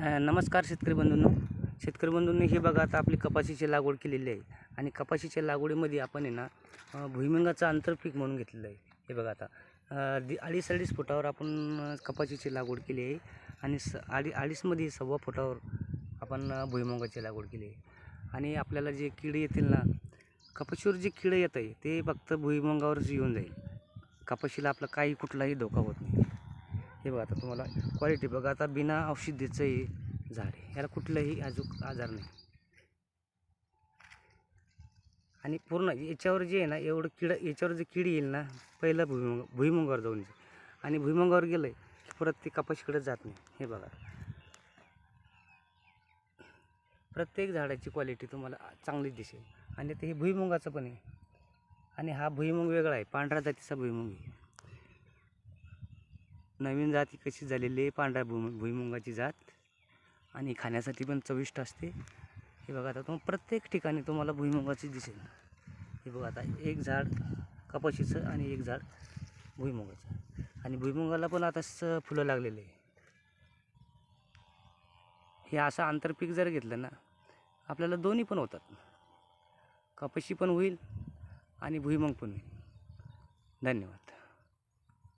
नमस्कार शेतकरी बंधूंनो. शेतकरी बंधूंनी हे बघा आता आपली कपाशीची लागवड केलेली आहे. आणि कपाशीच्या लागवडीमध्ये आपण आहे ना अ, भुईमुगाचं आंतरपीक म्हणून घेतलेलं आहे. हे बघा आता. दि अडीच अडीच फुटावर आपण कपाशीची लागवड केली आहे. आणि स अडी अडीचमध्ये सव्वा फुटावर आपण भुईमुंगाची भुईमुगाची लागवड केली आहे. आणि आपल्याला जे किडे येतील ना कपाशीवर जे किड येत आहे ते फक्त भुईमुगावरच येऊन जाईल. कपाशीला आपला काही कुठलाही धोका होत नाही. हे बघा आता तुम्हाला क्वालिटी बघा आता बिना औषधीचं हे झाड आहे. याला कुठलाही अजून आजार नाही. आणि पूर्ण याच्यावर जे आहे ना एवढं किड याच्यावर जे किडी येईल ना पहिलं भुईमुंग भुईमुगावर जाऊन जाईल आणि भुईमुंगावर गेलं की परत ते कपाशीकडे जात नाही. हे बघा. प्रत्येक झाडाची क्वालिटी तुम्हाला चांगली दिसेल. आणि ते हे भुईमुगाचं पण आहे. आणि हा भुईमुंग वेगळा आहे. पांढऱ्या जातीचा भुईमुग आहे. नवीन जात ही कशी झालेली आहे पांढऱ्या भुई भुईमुगाची जात. आणि खाण्यासाठी पण चविष्ट असते. हे बघा आता तुम्हाला प्रत्येक ठिकाणी तुम्हाला भुईमुगाची दिसेल. हे बघा आता एक झाड कपाशीचं आणि एक झाड भुईमुगाचं. आणि भुईमुगाला पण आता स फुलं लागलेले आहे. हे असं आंतरपीक जर घेतलं ना आपल्याला दोन्ही पण होतात. कपाशी पण होईल आणि भुईमुग पण होईल. धन्यवाद.